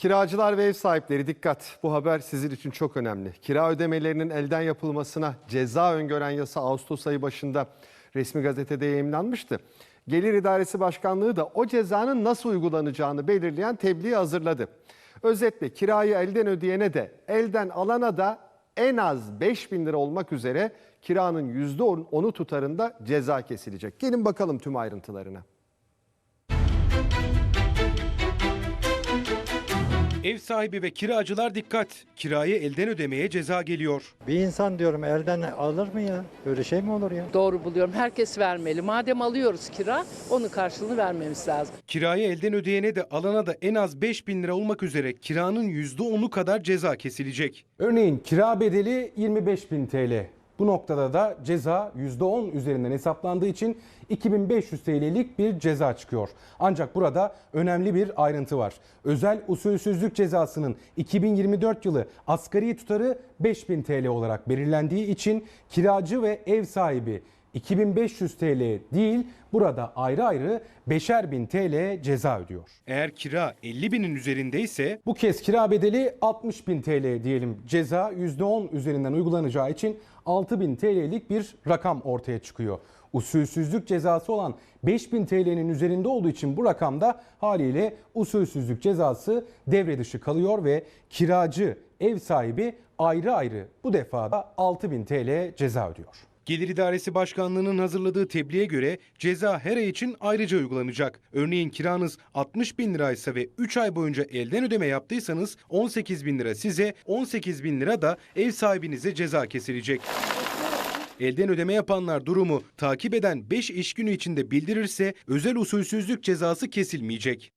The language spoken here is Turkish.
Kiracılar ve ev sahipleri dikkat. Bu haber sizin için çok önemli. Kira ödemelerinin elden yapılmasına ceza öngören yasa Ağustos ayı başında resmi gazetede yayımlanmıştı. Gelir İdaresi Başkanlığı da o cezanın nasıl uygulanacağını belirleyen tebliği hazırladı. Özetle kirayı elden ödeyene de elden alana da en az 5 bin lira olmak üzere kiranın %10'u tutarında ceza kesilecek. Gelin bakalım tüm ayrıntılarına. Ev sahibi ve kiracılar dikkat. Kirayı elden ödemeye ceza geliyor. Bir insan diyorum elden alır mı ya? Böyle şey mi olur ya? Doğru buluyorum. Herkes vermeli. Madem alıyoruz kira, onun karşılığını vermemiz lazım. Kirayı elden ödeyene de alana da en az 5 bin lira olmak üzere kiranın %10'u kadar ceza kesilecek. Örneğin kira bedeli 25.000 TL. Bu noktada da ceza %10 üzerinden hesaplandığı için 2500 TL'lik bir ceza çıkıyor. Ancak burada önemli bir ayrıntı var. Özel usulsüzlük cezasının 2024 yılı asgari tutarı 5000 TL olarak belirlendiği için kiracı ve ev sahibi 2500 TL değil burada ayrı ayrı 5'er bin TL ceza ödüyor. Eğer kira 50 binin üzerindeyse Bu kez kira bedeli 60 bin TL diyelim. Ceza %10 üzerinden uygulanacağı için 6 bin TL'lik bir rakam ortaya çıkıyor. Usulsüzlük cezası olan 5 bin TL'nin üzerinde olduğu için bu rakamda haliyle usulsüzlük cezası devre dışı kalıyor ve kiracı, ev sahibi ayrı ayrı bu defa da 6 bin TL ceza ödüyor. Gelir İdaresi Başkanlığı'nın hazırladığı tebliğe göre ceza her ay için ayrıca uygulanacak. Örneğin kiranız 60 bin liraysa ve 3 ay boyunca elden ödeme yaptıysanız 18 bin lira size 18 bin lira da ev sahibinize ceza kesilecek. Elden ödeme yapanlar durumu takip eden 5 iş günü içinde bildirirse özel usulsüzlük cezası kesilmeyecek.